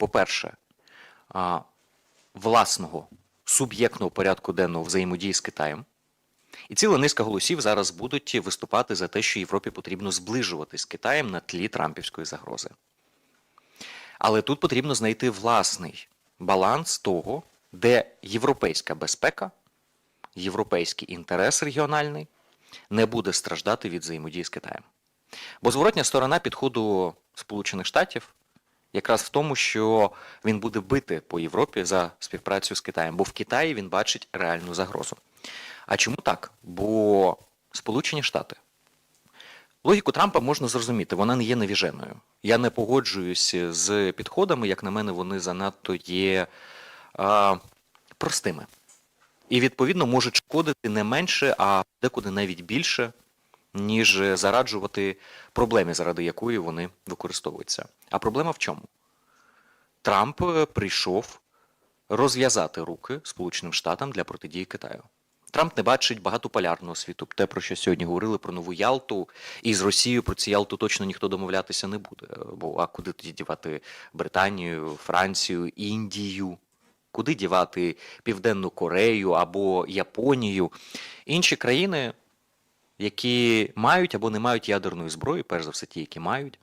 по-перше, власного суб'єктного порядку денного взаємодії з Китаєм. І ціла низка голосів зараз будуть виступати за те, що Європі потрібно зближуватись з Китаєм на тлі трампівської загрози. Але тут потрібно знайти власний баланс того, де європейська безпека, європейський інтерес регіональний не буде страждати від взаємодії з Китаєм. Бо зворотня сторона підходу Сполучених Штатів якраз в тому, що він буде бити по Європі за співпрацю з Китаєм, бо в Китаї він бачить реальну загрозу. А чому так? Бо Сполучені Штати. Логіку Трампа можна зрозуміти, вона не є навіженою. Я не погоджуюся з підходами, як на мене, вони занадто є а, простими. І, відповідно, можуть шкодити не менше, а декуди навіть більше, ніж зараджувати проблемі, заради якої вони використовуються. А проблема в чому? Трамп е, прийшов розв'язати руки Сполученим Штатам для протидії Китаю. Трамп не бачить багатополярного світу, те, про що сьогодні говорили про нову Ялту, і з Росією про цю Ялту точно ніхто домовлятися не буде. Бо а куди тоді дівати Британію, Францію, Індію? Куди дівати Південну Корею або Японію? Інші країни, які мають або не мають ядерної зброї, перш за все ті, які мають,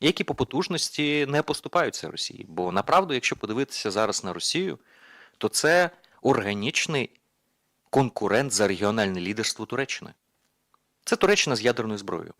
які по потужності не поступаються Росії. Бо направду, якщо подивитися зараз на Росію, то це органічний конкурент за регіональне лідерство Туреччини. Це Туреччина з ядерною зброєю.